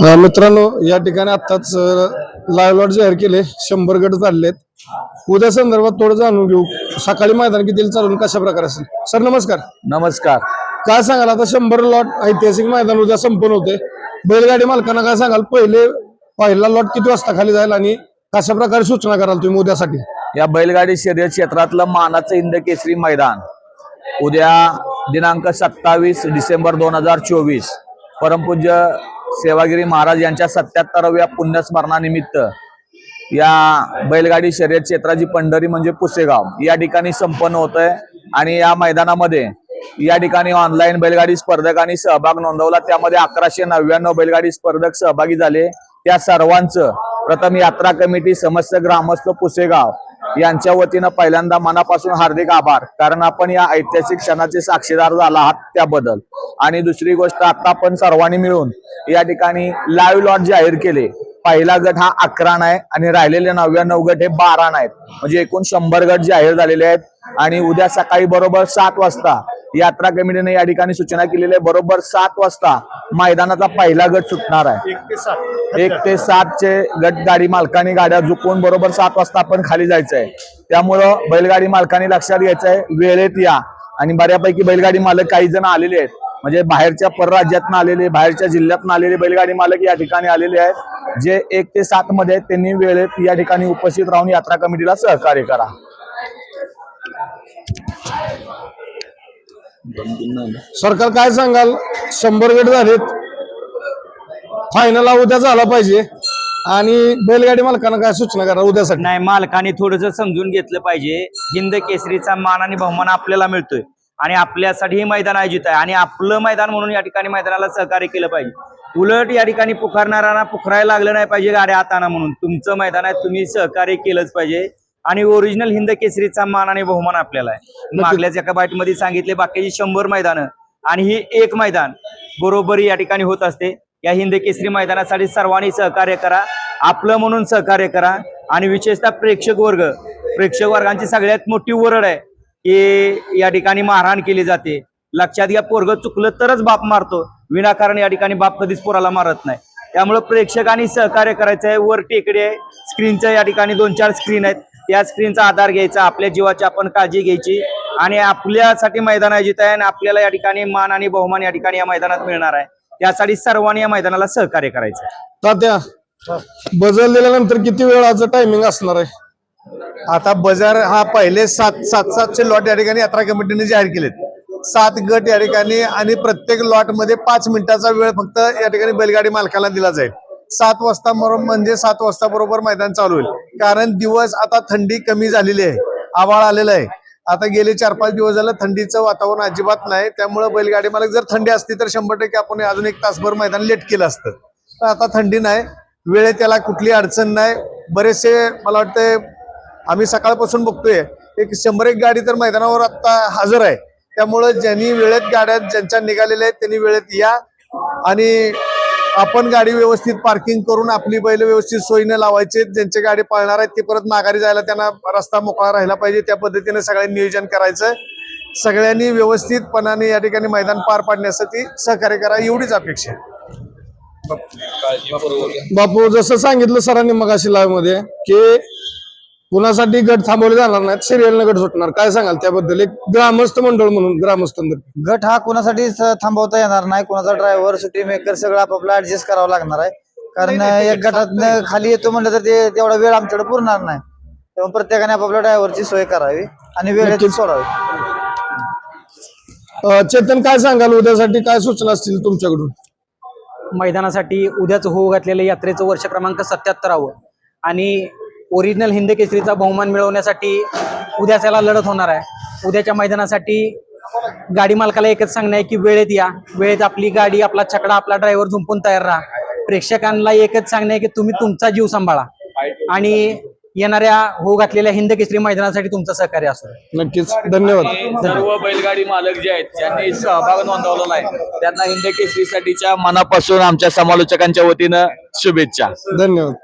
मित्रांनो या ठिकाणी आत्ताच लाईव्ह लॉट जाहीर केले. शंभर गट चाललेत उद्या संदर्भात थोडं जाणून घेऊ. सकाळी मैदान किती चालून कशा प्रकारे असेल? सर नमस्कार. नमस्कार. काय सांगाल? आता शंभर लॉट ऐतिहासिक मैदान उद्या संपन्न होते बैलगाडी मालकांना काय सांगाल? पहिले पहिला लॉट किती वाजता खाली जाईल आणि कशा प्रकारे सूचना कराल तुम्ही उद्यासाठी? या बैलगाडी शर्यत क्षेत्रातलं मानाचं हिंद केसरी मैदान. उद्या दिनांक सत्तावीस डिसेंबर दोन हजार चोवीस. परमपूज्य सेवागिरी महाराज यांच्या सत्याहत्तराव्या पुण्यस्मरणानिमित्त या बैलगाडी शर्यत क्षेत्राची पंढरी म्हणजे पुसेगाव या ठिकाणी संपन्न होत आहे आणि या मैदानामध्ये या ठिकाणी ऑनलाईन बैलगाडी स्पर्धकांनी सहभाग नोंदवला. त्यामध्ये अकराशे नव्याण्णव बैलगाडी स्पर्धक सहभागी झाले. त्या सर्वांचं प्रथम यात्रा कमिटी समस्त ग्रामस्थ पुसेगाव यांच्या वतीनं पहिल्यांदा मनापासून हार्दिक आभार. कारण आपण या ऐतिहासिक क्षणाचे साक्षीदार झाला आहात त्याबद्दल. आणि दुसरी गोष्ट आता आपण सर्वांनी मिळून या ठिकाणी लाईव्ह लॉट जाहीर केले. पहिला गट हा अकरा नाही आणि राहिलेले नव्याण्णव गट हे बारा नाहीत. म्हणजे एकूण शंभर गट जाहीर झालेले आहेत. आणि उद्या सकाळी बरोबर सात वाजता यात्रा कमिटीने या ठिकाणी सूचना केलेली आहे. बरोबर सात वाजता मैदानाचा पहिला गट सुटणार आहे. एक ते सातचे गट गाडी मालकांनी गाड्या झुकवून बरोबर सात वाजता आपण खाली जायचं आहे त्यामुळं बैलगाडी मालकांनी लक्षात घ्यायचं आहे वेळेत या. आणि बऱ्यापैकी बैलगाडी मालक काही जण आलेले आहेत. म्हणजे बाहेरच्या परराज्यातून आलेले बाहेरच्या जिल्ह्यातून आलेले बैलगाडी मालक या ठिकाणी आलेले आहेत. जे एक ते सात मध्ये आहेत, त्यांनी वेळेत या ठिकाणी उपस्थित राहून यात्रा कमिटीला सहकार्य करा. सरकार काय सांगाल? शंभर गट झालेत. फायनल उद्या झाला पाहिजे. आणि बैलगाडी मालकांना काय सूचना करा उद्यासाठी? नाही मालकाने थोडस समजून घेतलं पाहिजे. हिंद केसरीचा मान आणि बहुमान आपल्याला मिळतोय. आणि आपल्यासाठी हे मैदान आयोजित आहे. आणि आपलं मैदान म्हणून या ठिकाणी मैदानाला सहकार्य केलं पाहिजे. उलट या ठिकाणी पुकारणाऱ्यांना पुखरायला लागलं नाही पाहिजे गाड्या हाताना म्हणून. तुमचं मैदान आहे तुम्ही सहकार्य केलंच पाहिजे. आणि ओरिजिनल हिंद केसरीचा मान आणि बहुमान आपल्याला आहे. मागल्याच एका बाईटमध्ये सांगितले बाकीची शंभर मैदानं आणि ही एक मैदान बरोबर या ठिकाणी होत असते. या हिंद केसरी मैदानासाठी सर्वांनी सहकार्य करा आपलं म्हणून सहकार्य करा आणि विशेषतः प्रेक्षक वर्ग प्रेक्षक वर्गांची सगळ्यात मोठी ओरड आहे की या ठिकाणी मारहाण केली जाते. लक्षात घ्या पोरग चुकलं तरच बाप मारतो. विनाकारण या ठिकाणी बाप कधीच पोराला मारत नाही. त्यामुळे प्रेक्षकांनी सहकार्य करायचं आहे वर टेकडे आहे. स्क्रीनच्या या ठिकाणी दोन चार स्क्रीन आहेत. त्या स्क्रीनचा आधार घ्यायचा आपल्या जीवाची आपण काळजी घ्यायची आणि आपल्यासाठी मैदान आयोजित आहे आणि आपल्याला या ठिकाणी मान आणि बहुमान या ठिकाणी या मैदानात मिळणार आहे. त्यासाठी सर्वांनी या मैदानाला सहकार्य करायचं. तात्या बजर दिल्यानंतर किती वेळाचं टायमिंग असणार आहे? आता बाजार हा पहिले सात सात सातशे लॉट या ठिकाणी यात्रा कमिटीने जाहीर केलेत. सात गट या ठिकाणी आणि प्रत्येक लॉटमध्ये पाच मिनिटाचा वेळ फक्त या ठिकाणी बैलगाडी मालकाला दिला जाईल. सात वाजता म्हणजे सात वाजता बरोबर मैदान चालू होईल. कारण दिवस आता थंडी कमी झालेली आहे. आभाळ आलेलं आहे. आता गेले चार पाच दिवस झालं थंडीचं वातावरण अजिबात नाही. त्यामुळे बैलगाडी मालक जर थंडी असती तर शंभर टक्के आपण अजून एक तासभर मैदान लेट केलं असतं. तर आता थंडी नाही. वेळेत त्याला कुठली अडचण नाही. बरेचसे मला वाटतं आम्ही सकाळपासून बघतोय एक शंभर एक गाडी तर मैदानावर आता हजर आहे. त्यामुळं ज्यांनी वेळेत गाड्या ज्यांच्या निघालेल्या आहेत त्यांनी वेळेत या. आणि आपण गाडी व्यवस्थित पार्किंग करून आपली बैल व्यवस्थित सोयीने लावायचे ज्यांचे गाडी पळणार आहेत ते परत माघारी जायला त्यांना रस्ता मोकळा राहिला पाहिजे. त्या पद्धतीने सगळ्यांनी नियोजन करायचं. सगळ्यांनी व्यवस्थितपणाने या ठिकाणी मैदान पार पाडण्यासाठी सहकार्य करा एवढीच अपेक्षा आहे. बापू जसं सांगितलं सरांनी मग अशी लाईव्हमध्ये की कुणासाठी गट थांबवले जाणार नाहीत? सिरियल गट सुटणार. काय सांगाल? त्याबद्दल एक ग्रामस्थ मंडळ म्हणून ग्रामस्थांतर्फे गट हा कोणासाठी थांबवता येणार नाही. कोणाचा ड्रायव्हर सुट्टी मेकर सगळं आपापला ऍडजस्ट करावं लागणार आहे. कारण एक गटात खाली येतो म्हणलं तर ते तेवढा वेळ आमच्याकडे पुरणार नाही. त्यामुळे प्रत्येकाने आपापल्या ड्रायव्हरची सोय करावी आणि वेळेत. सोडावी. चेतन काय सांगाल? उद्यासाठी काय सूचना असतील तुमच्याकडून? मैदानासाठी उद्याच होऊ घातलेल्या यात्रेचं वर्ष क्रमांक सत्याहत्तरावं. आणि ओरिजिनल हिंद केसरीचा बहुमान मिळवण्यासाठी उद्या त्याला लढत होणार आहे. उद्याच्या मैदानासाठी गाडी मालकाला एकच सांगणं आहे की वेळेत या. वेळेत आपली गाडी आपला छकडा आपला ड्रायव्हर झुंपून तयार राहा. प्रेक्षकांना एकच सांगणं आहे की तुम्ही तुमचा जीव सांभाळा. आणि येणाऱ्या होऊ घातलेल्या हिंद केसरी मैदानासाठी तुमचं सहकार्य असो. नक्कीच. धन्यवाद. सर्व बैलगाडी मालक जे आहेत ज्यांनी सहभाग नोंदवलेला आहे त्यांना हिंद केसरीसाठीच्या मनापासून आमच्या समालोचकांच्या वतीनं शुभेच्छा. धन्यवाद.